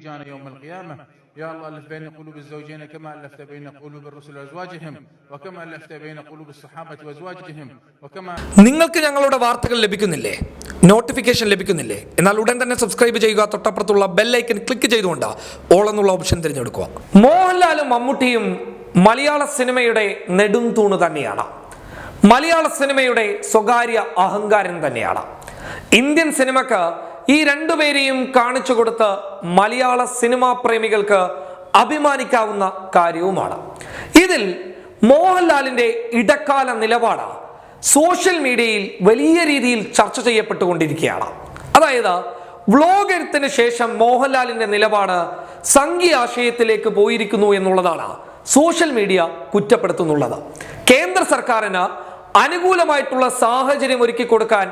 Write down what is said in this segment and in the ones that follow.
جانا يوم القيامة يا الله ألف بين قلوب الزوجين كما ألفت بين قلوب الرسل وأزواجهم وكما ألفت بين قلوب الصحابة وأزواجهم وكما നിങ്ങൾക്ക് ഞങ്ങളുടെ വാർത്തകൾ ലഭിക്കുന്നില്ലേ നോട്ടിഫിക്കേഷൻ ലഭിക്കുന്നില്ലേ എന്നാൽ ഉടൻ തന്നെ സബ്സ്ക്രൈബ് ചെയ്യുക തൊട്ടപ്പുറത്തുള്ള ബെല്ലൈക്കൻ ക്ലിക്ക് ചെയ്തുകൊണ്ട് ഓൾ എന്നുള്ള ഓപ്ഷൻ തിരഞ്ഞെടുക്കുക മോഹൻലാലും മമ്മൂട്ടിയും മലയാള സിനിമയുടെ നെടും തൂണ് തന്നെയാണ് മലയാള സിനിമയുടെ സ്വകാര്യ അഹങ്കാരം തന്നെയാണ് ഇന്ത്യൻ സിനിമക്ക് ഈ രണ്ടുപേരെയും കാണിച്ചു കൊടുത്ത് മലയാള സിനിമാ പ്രേമികൾക്ക് അഭിമാനിക്കാവുന്ന കാര്യവുമാണ്. ഇതിൽ മോഹൻലാലിന്റെ ഇടക്കാല നിലപാട് സോഷ്യൽ മീഡിയയിൽ വലിയ രീതിയിൽ ചർച്ച ചെയ്യപ്പെട്ടുകൊണ്ടിരിക്കുകയാണ്. അതായത് വ്ലോഗ് എഴുത്തിന് ശേഷം മോഹൻലാലിന്റെ നിലപാട് സംഘീയ ആശയത്തിലേക്ക് പോയിരിക്കുന്നു എന്നുള്ളതാണ് സോഷ്യൽ മീഡിയ കുറ്റപ്പെടുത്തുന്നുള്ളത്. കേന്ദ്ര സർക്കാരിന് അനുകൂലമായിട്ടുള്ള സാഹചര്യം ഒരുക്കി കൊടുക്കാൻ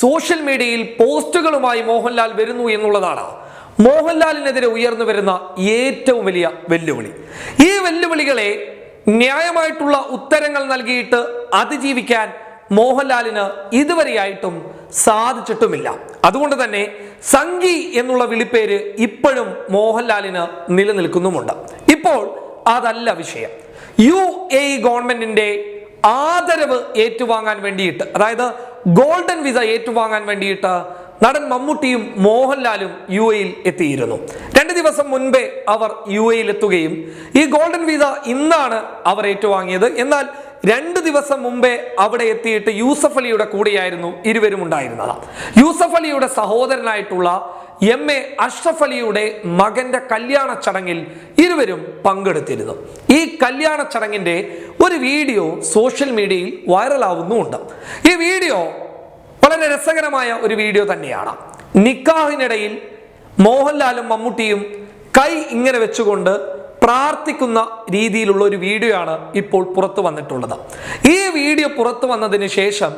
സോഷ്യൽ മീഡിയയിൽ പോസ്റ്റുകളുമായി മോഹൻലാൽ വരുന്നു എന്നുള്ളതാണ്. മോഹൻലാലിനെതിരെ ഉയർന്നു വരുന്ന ഏറ്റവും വലിയ വെല്ലുവിളി. ഈ വെല്ലുവിളികളെ ന്യായമായിട്ടുള്ള ഉത്തരങ്ങൾ നൽകിയിട്ട് അതിജീവിക്കാൻ മോഹൻലാലിന് ഇതുവരെയായിട്ടും സാധിച്ചിട്ടുമില്ല. അതുകൊണ്ട് തന്നെ സംഗി എന്നുള്ള വിളിപ്പേര് ഇപ്പോഴും മോഹൻലാലിന് നിലനിൽക്കുന്നുമുണ്ട്. ഇപ്പോൾ അതല്ല വിഷയം. യു എ ഗവൺമെന്റിന്റെ ആദരവ് ഏറ്റുവാങ്ങാൻ വേണ്ടിയിട്ട് അതായത് ഗോൾഡൻ വിസ ഏറ്റുവാങ്ങാൻ വേണ്ടിയിട്ട് നടൻ മമ്മൂട്ടിയും മോഹൻലാലും യു എയിൽ എത്തിയിരുന്നു. രണ്ട് ദിവസം മുൻപേ അവർ യു എയിൽ എത്തുകയും ഈ ഗോൾഡൻ വിസ ഇന്നാണ് അവർ ഏറ്റുവാങ്ങിയത്. എന്നാൽ രണ്ട് ദിവസം മുമ്പേ അവിടെ എത്തിയിട്ട് യൂസഫ് അലിയുടെ കൂടെയായിരുന്നു ഇരുവരും ഉണ്ടായിരുന്നത്. യൂസഫ് അലിയുടെ സഹോദരനായിട്ടുള്ള എം എ അഷ്റഫ് അലിയുടെ മകന്റെ കല്യാണ ചടങ്ങിൽ ഇരുവരും പങ്കെടുത്തിരുന്നു. ഈ കല്യാണ ചടങ്ങിന്റെ ഒരു വീഡിയോ സോഷ്യൽ മീഡിയയിൽ വൈറലാവുന്നുമുണ്ട്. ഈ വീഡിയോ വളരെ രസകരമായ ഒരു വീഡിയോ തന്നെയാണ്. നിക്കാഹിനിടയിൽ മോഹൻലാലും മമ്മൂട്ടിയും കൈ ഇങ്ങനെ വെച്ചുകൊണ്ട് പ്രാർത്ഥിക്കുന്ന രീതിയിലുള്ള ഒരു വീഡിയോ ആണ് ഇപ്പോൾ പുറത്തു വന്നിട്ടുള്ളത്. ഈ വീഡിയോ പുറത്തു വന്നതിന് ശേഷം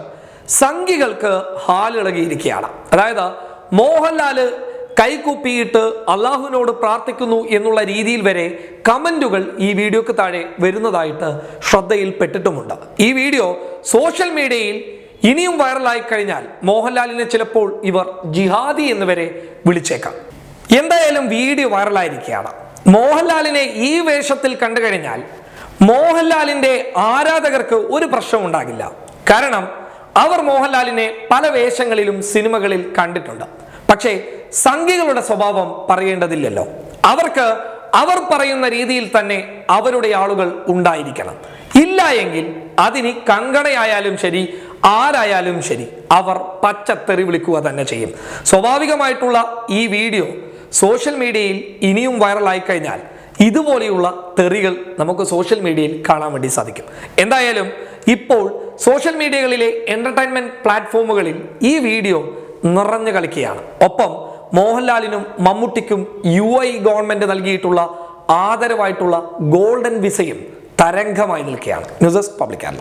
സംഘികൾക്ക് ഹാലിളകിയിരിക്കുകയാണ്. അതായത് മോഹൻലാൽ കൈകൂപ്പിയിട്ട് അള്ളാഹുവിനോട് പ്രാർത്ഥിക്കുന്നു എന്നുള്ള രീതിയിൽ വരെ കമന്റുകൾ ഈ വീഡിയോക്ക് താഴെ വരുന്നതായിട്ട് ശ്രദ്ധയിൽപ്പെട്ടിട്ടുമുണ്ട്. ഈ വീഡിയോ സോഷ്യൽ മീഡിയയിൽ ഇനിയും വൈറലായി കഴിഞ്ഞാൽ മോഹൻലാലിനെ ചിലപ്പോൾ ഇവർ ജിഹാദി എന്ന് വരെ വിളിച്ചേക്കാം. എന്തായാലും വീഡിയോ വൈറലായിരിക്കുകയാണ്. മോഹൻലാലിനെ ഈ വേഷത്തിൽ കണ്ടു കഴിഞ്ഞാൽ മോഹൻലാലിന്റെ ആരാധകർക്ക് ഒരു പ്രശ്നം ഉണ്ടാകില്ല. കാരണം അവർ മോഹൻലാലിനെ പല വേഷങ്ങളിലും സിനിമകളിൽ കണ്ടിട്ടുണ്ട്. പക്ഷേ സംഘികളുടെ സ്വഭാവം പറയേണ്ടതില്ലല്ലോ. അവർക്ക് അവർ പറയുന്ന രീതിയിൽ തന്നെ അവരുടെ ആളുകൾ ഉണ്ടായിരിക്കണം. ഇല്ല എങ്കിൽ അതിനി കങ്കണയായാലും ശരി ആരായാലും ശരി അവർ പച്ചത്തെറി വിളിക്കുക തന്നെ ചെയ്യും. സ്വാഭാവികമായിട്ടുള്ള ഈ വീഡിയോ സോഷ്യൽ മീഡിയയിൽ ഇനിയും വൈറലായി കഴിഞ്ഞാൽ ഇതുപോലെയുള്ള തെറികൾ നമുക്ക് സോഷ്യൽ മീഡിയയിൽ കാണാൻ വേണ്ടി സാധിക്കും. എന്തായാലും ഇപ്പോൾ സോഷ്യൽ മീഡിയകളിലെ എന്റർടൈൻമെന്റ് പ്ലാറ്റ്ഫോമുകളിൽ ഈ വീഡിയോ നിറഞ്ഞു കളിക്കുകയാണ്. ഒപ്പം മോഹൻലാലിനും മമ്മൂട്ടിക്കും യു ഐ ഗവൺമെന്റ് നൽകിയിട്ടുള്ള ആദരവായിട്ടുള്ള ഗോൾഡൻ വിസയും തരംഗമായി നിൽക്കുകയാണ്. News desk public Kerala.